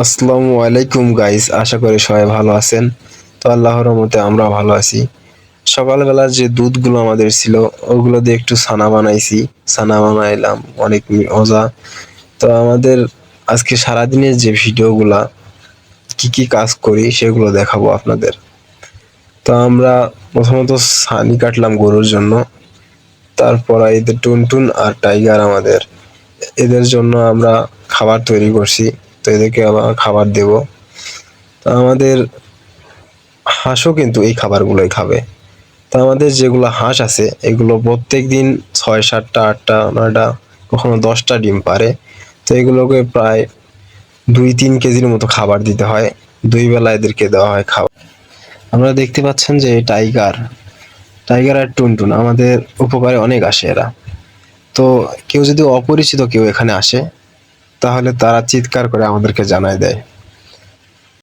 আসসালামু আলাইকুম গাইস আশা করি সবাই ভালো আছেন। তো আল্লাহর মতে আমরা ভালো আছি। সকালবেলা যে দুধগুলো আমাদের ছিল, ওগুলো দিয়ে একটু ছানা বানাইছি। ছানা বানাইলাম, অনেক মজা। তো আমাদের আজকে সারাদিনের যে ভিডিওগুলা, কি কি কাজ করি সেগুলো দেখাবো আপনাদের। তো আমরা প্রথমত ছানি কাটলাম গরুর জন্য। তারপর এদের টুনটুন আর টাইগার আমাদের। এদের জন্য আমরা খাবার তৈরি করছি। তো এদেরকে আবার খাবার দেব। তো আমাদের হাঁসও কিন্তু এই খাবারগুলোই খাবে। তো আমাদের যেগুলো হাঁস আছে, এগুলো প্রত্যেক দিন ছয় সাতটা, আটটা, নয়টা, কখনো দশটা ডিম পারে। তো এগুলোকে প্রায় দুই তিন কেজির মতো খাবার দিতে হয়। দুই বেলা এদেরকে দেওয়া হয় খাবার আপনারা দেখতে পাচ্ছেন যে টাইগার টাইগার আর টুনটুন আমাদের উপকারে অনেক আসে এরা। তো কেউ যদি অপরিচিত কেউ এখানে আসে তাহলে তারা চিৎকার করে আমাদেরকে জানায় দেয়।